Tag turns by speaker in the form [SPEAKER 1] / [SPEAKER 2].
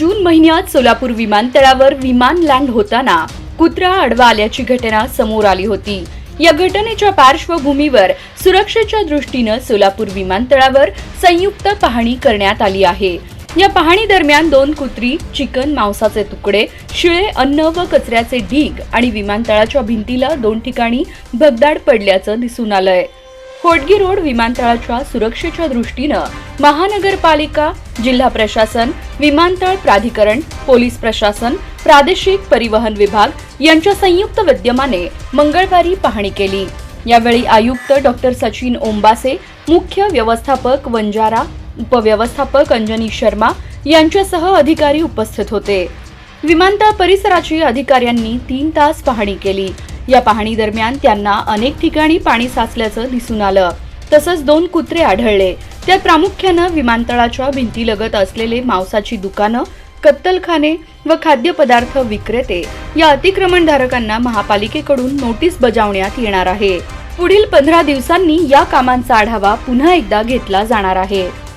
[SPEAKER 1] जून महिन्यात सोलापूर विमानतळावर विमान लँड होताना कुत्रा आडवा आल्याची घटना समोर आली होती. या घटनेच्या पार्श्वभूमीवर सुरक्षेच्या दृष्टीनं सोलापूर विमानतळावर संयुक्त पाहणी करण्यात आली आहे. या पाहणी दरम्यान दोन कुत्री चिकन मांसाचे तुकडे शिळे अन्न व कचऱ्याचे ढीग आणि विमानतळाच्या भिंतीला दोन ठिकाणी भगदाड पडल्याचं दिसून आलंय. होडगी रोड विमानतळाच्या सुरक्षेच्या दृष्टीनं महानगरपालिका जिल्हा प्रशासन विमानतळ प्राधिकरण पोलीस प्रशासन प्रादेशिक परिवहन विभाग यांच्या संयुक्त विद्यमाने मंगळवारी पाहणी केली. यावेळी आयुक्त डॉक्टर सचिन ओंबासे मुख्य व्यवस्थापक वंजारा उपव्यवस्थापक अंजनी शर्मा यांच्यासह अधिकारी उपस्थित होते. विमानतळ परिसराची अधिकाऱ्यांनी तीन तास पाहणी केली. या पाहणी दरम्यान त्यांना अनेक ठिकाणी पाणी साचल्याचं दिसून आलं. तसंच दोन कुत्रे आढळले. त्यात प्रामुख्यानं विमानतळाच्या भिंतीलगत असलेले मांसाची दुकानं कत्तलखाने व खाद्यपदार्थ विक्रेते या अतिक्रमणधारकांना महापालिकेकडून नोटीस बजावण्यात येणार आहे. पुढील पंधरा दिवसांनी या कामांचा आढावा पुन्हा एकदा घेतला जाणार आहे.